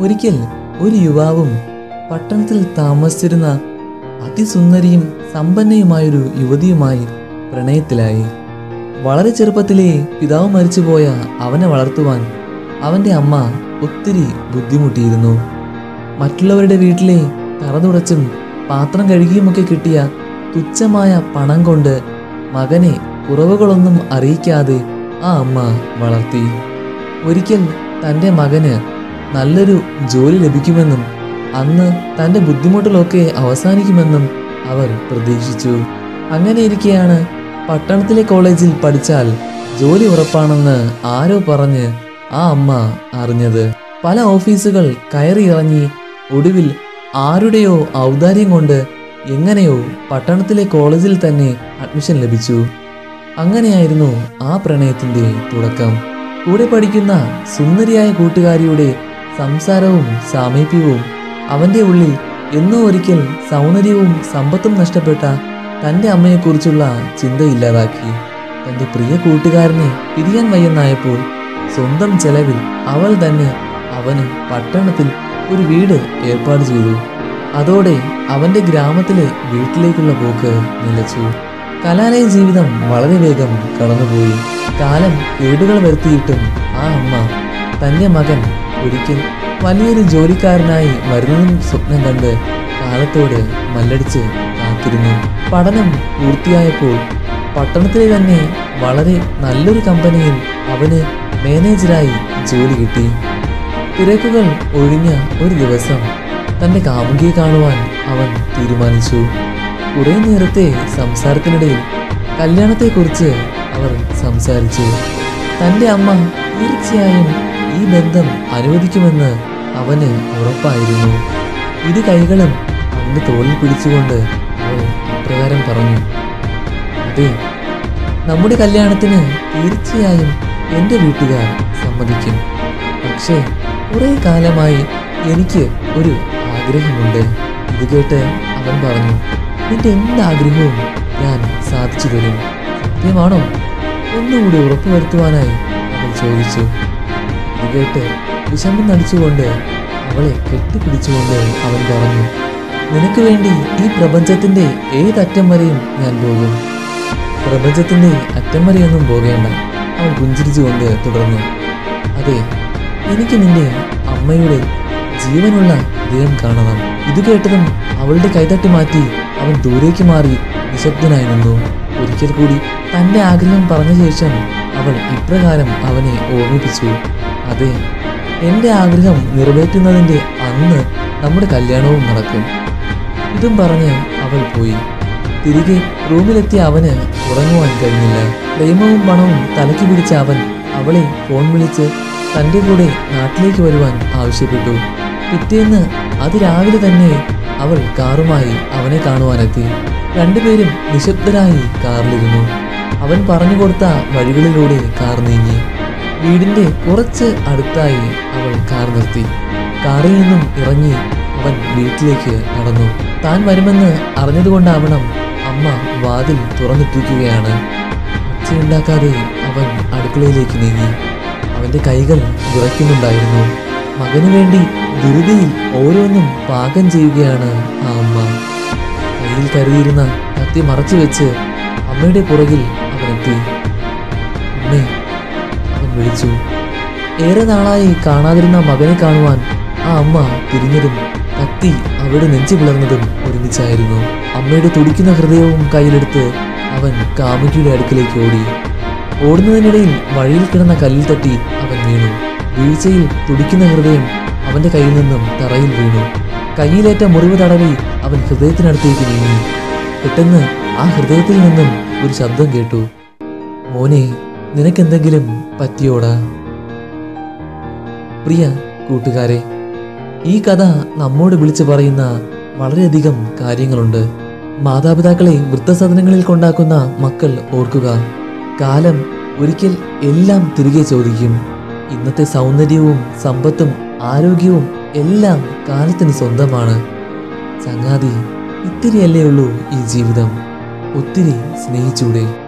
ഒരിക്കൽ ഒരു യുവാവും പട്ടണത്തിൽ താമസിച്ചിരുന്ന അതിസുന്ദരിയും സമ്പന്നയുമായൊരു യുവതിയുമായി പ്രണയത്തിലായി. വളരെ ചെറുപ്പത്തിലെ പിതാവ് മരിച്ചുപോയ അവനെ വളർത്തുവാൻ അവന്റെ അമ്മ ഒത്തിരി ബുദ്ധിമുട്ടിയിരുന്നു. മറ്റുള്ളവരുടെ വീട്ടിലെ തറതുടച്ചും പാത്രം കഴുകിയുമൊക്കെ കിട്ടിയ തുച്ഛമായ പണം കൊണ്ട് മകനെ കുറവുകളൊന്നും അറിയിക്കാതെ ആ അമ്മ വളർത്തി. ഒരിക്കൽ തന്റെ മകന് നല്ലൊരു ജോലി ലഭിക്കുമെന്നും അന്ന് തന്റെ ബുദ്ധിമുട്ടുകളൊക്കെ അവസാനിക്കുമെന്നും അവർ പ്രതീക്ഷിച്ചു. അങ്ങനെ ഇരിക്കെയാണ് പട്ടണത്തിലെ കോളേജിൽ പഠിച്ചാൽ ജോലി ഉറപ്പാണെന്ന് ആരോ പറഞ്ഞ് ആ അമ്മ അറിഞ്ഞത്. പല ഓഫീസുകൾ കയറി ഇറങ്ങി ഒടുവിൽ ആരുടെയോ ഔദാര്യം കൊണ്ട് എങ്ങനെയോ പട്ടണത്തിലെ കോളേജിൽ തന്നെ അഡ്മിഷൻ ലഭിച്ചു. അങ്ങനെയായിരുന്നു ആ പ്രണയത്തിന്റെ തുടക്കം. കൂടെ പഠിക്കുന്ന സുന്ദരിയായ കൂട്ടുകാരിയുടെ സംസാരവും സാമീപ്യവും അവന്റെ ഉള്ളിൽ എന്നോ ഒരിക്കൽ സൗന്ദര്യവും സമ്പത്തും നഷ്ടപ്പെട്ട തന്റെ അമ്മയെക്കുറിച്ചുള്ള ചിന്തയില്ലാതാക്കി തന്റെ പ്രിയ കൂട്ടുകാരനെ പിരിയാൻ വയ്യെന്നായപ്പോൾ സ്വന്തം ചെലവിൽ അവൾ തന്നെ അവന് പട്ടണത്തിൽ ഒരു വീട് ഏർപ്പാട് ചെയ്തു. അതോടെ അവന്റെ ഗ്രാമത്തിലെ വീട്ടിലേക്കുള്ള പോക്ക് നിലച്ചു. കലാലയ ജീവിതം വളരെ വേഗം കടന്നുപോയി. കാലം കേടുകൾ വരുത്തിയിട്ടും ആ അമ്മ തന്റെ മകൻ ഒരിക്കൽ വലിയൊരു ജോലിക്കാരനായി വരുന്നതും സ്വപ്നം കണ്ട് കാലത്തോട് മല്ലടിച്ച് കാത്തിരുന്നു. പഠനം പൂർത്തിയായപ്പോൾ പട്ടണത്തിലെ തന്നെ വളരെ നല്ലൊരു കമ്പനിയിൽ അവന് മാനേജരായി ജോലി കിട്ടി. തിരക്കുകൾ ഒഴിഞ്ഞ ഒരു ദിവസം തന്റെ കാമുകിയെ കാണുവാൻ അവൻ തീരുമാനിച്ചു. കുറേ നേരത്തെ സംസാരത്തിനിടയിൽ കല്യാണത്തെക്കുറിച്ച് അവർ സംസാരിച്ചു. തന്റെ അമ്മ തീർച്ചയായും ബന്ധം അനുവദിക്കുമെന്ന് അവന് ഉറപ്പായിരുന്നു. ഇരു കൈകളും അവന്റെ തോളിൽ പിടിച്ചുകൊണ്ട് അവൾ ഇപ്രകാരം പറഞ്ഞു അതെ നമ്മുടെ കല്യാണത്തിന് തീർച്ചയായും എന്റെ വീട്ടുകാർ സമ്മതിക്കും. പക്ഷേ കുറെ കാലമായി എനിക്ക് ഒരു ആഗ്രഹമുണ്ട്. ഇത് കേട്ട് അവൻ പറഞ്ഞു നിന്റെ എന്താഗ്രഹവും ഞാൻ സാധിച്ചു തരും. സത്യമാണോ? ഒന്നുകൂടി ഉറപ്പുവരുത്തുവാനായി അവൻ ചോദിച്ചു. കേട്ട് വിഷമം നടിച്ചുകൊണ്ട് അവളെ കെട്ടിപ്പിടിച്ചുകൊണ്ട് അവൻ പറഞ്ഞു നിനക്ക് വേണ്ടി ഈ പ്രപഞ്ചത്തിന്റെ ഏതറ്റം വരെയും ഞാൻ പോകും. പ്രപഞ്ചത്തിന്റെ അറ്റം വരെയൊന്നും പോകേണ്ട അവൻ പുഞ്ചിരിച്ചുകൊണ്ട് തുടർന്നു. അതെ എനിക്ക് നിന്റെ അമ്മയുടെ ജീവനുള്ള ദേഹം കാണണം. ഇത് കേട്ടതും അവളുടെ കൈതട്ടി മാറ്റി അവൻ ദൂരേക്ക് മാറി നിശബ്ദനായി നിന്നു. ഒരിക്കൽ കൂടി തന്റെ ആഗ്രഹം പറഞ്ഞ ശേഷം അവൾ ഇപ്രകാരം അവനെ ഓർമ്മിപ്പിച്ചു. അതെ എന്റെ ആഗ്രഹം നിറവേറ്റുന്നതിന്റെ അന്ന് നമ്മുടെ കല്യാണവും നടക്കും. ഇതും പറഞ്ഞ് അവൾ പോയി. തിരികെ റൂമിലെത്തിയ അവന് ഉറങ്ങുവാൻ കഴിഞ്ഞില്ല. പ്രേമവും പണവും തലയ്ക്ക് പിടിച്ച അവൻ അവളെ ഫോൺ വിളിച്ച് തന്റെ കൂടെ നാട്ടിലേക്ക് വരുവാൻ ആവശ്യപ്പെട്ടു. പിറ്റേന്ന് അത് രാവിലെ തന്നെ അവൾ കാറുമായി അവനെ കാണുവാനെത്തി. രണ്ടുപേരും നിശബ്ദരായി കാറിലിരുന്നു. അവൻ പറഞ്ഞു കൊടുത്ത വഴികളിലൂടെ കാർ നീങ്ങി. വീടിന്റെ കുറച്ച് അടുത്തായി അവൾ കാർ നിർത്തി. കാറിൽ നിന്നും ഇറങ്ങി അവൻ വീട്ടിലേക്ക് നടന്നു. താൻ വരുമെന്ന് അറിഞ്ഞതുകൊണ്ടാവണം അമ്മ വാതിൽ തുറന്നിട്ടിരിക്കുകയാണ്. ഒച്ചയുണ്ടാക്കാതെ അവൻ അടുക്കളയിലേക്ക് നീങ്ങി. അവന്റെ കൈകൾ വിറയ്ക്കുന്നുണ്ടായിരുന്നു. മകനു വേണ്ടി ധൃതിയിൽ ഓരോന്നും പാകം ചെയ്യുകയാണ് ആ അമ്മ. കയ്യിൽ കരുതിയിരുന്ന കത്തി മറച്ചു വെച്ച് അമ്മയുടെ പുറകിൽ അവനെത്തി. വിളിച്ചു. ഏറെ നാളായി കാണാതിരുന്ന മകനെ കാണുവാൻ ആ അമ്മ തിരിഞ്ഞതും കത്തി അവിടെ നെഞ്ചു പിളർന്നതും ഒരുമിച്ചായിരുന്നു. അമ്മയുടെ തുടിക്കുന്ന ഹൃദയവും കയ്യിലെടുത്ത് അവൻ കാമുകിയുടെ അടുക്കിലേക്ക് ഓടി. ഓടുന്നതിനിടയിൽ വഴിയിൽ കിടന്ന കല്ലിൽ തട്ടി അവൻ വീണു. വീഴ്ചയിൽ തുടിക്കുന്ന ഹൃദയം അവന്റെ കയ്യിൽ നിന്നും തറയിൽ വീണു. കയ്യിലേറ്റ മുറിവ് തടവി അവൻ ഹൃദയത്തിനടുത്തേക്ക് നീങ്ങി. പെട്ടെന്ന് ആ ഹൃദയത്തിൽ നിന്നും ഒരു ശബ്ദം കേട്ടു. മോനെ നിനക്കെന്തെങ്കിലും പറ്റിയോടാ? പ്രിയ കൂട്ടുകാരെ ഈ കഥ നമ്മോട് വിളിച്ചു പറയുന്ന വളരെയധികം കാര്യങ്ങളുണ്ട്. മാതാപിതാക്കളെ വൃദ്ധസദനങ്ങളിൽ കൊണ്ടാക്കുന്ന മക്കൾ ഓർക്കുക. കാലം ഒരിക്കൽ എല്ലാം തിരികെ ചോദിക്കും. ഇന്നത്തെ സൗന്ദര്യവും സമ്പത്തും ആരോഗ്യവും എല്ലാം കാലത്തിന് സ്വന്തമാണ്. ചങ്ങാതി ഇത്തിരിയല്ലേ ഉള്ളൂ ഈ ജീവിതം. ഒത്തിരി സ്നേഹിച്ചൂടെ.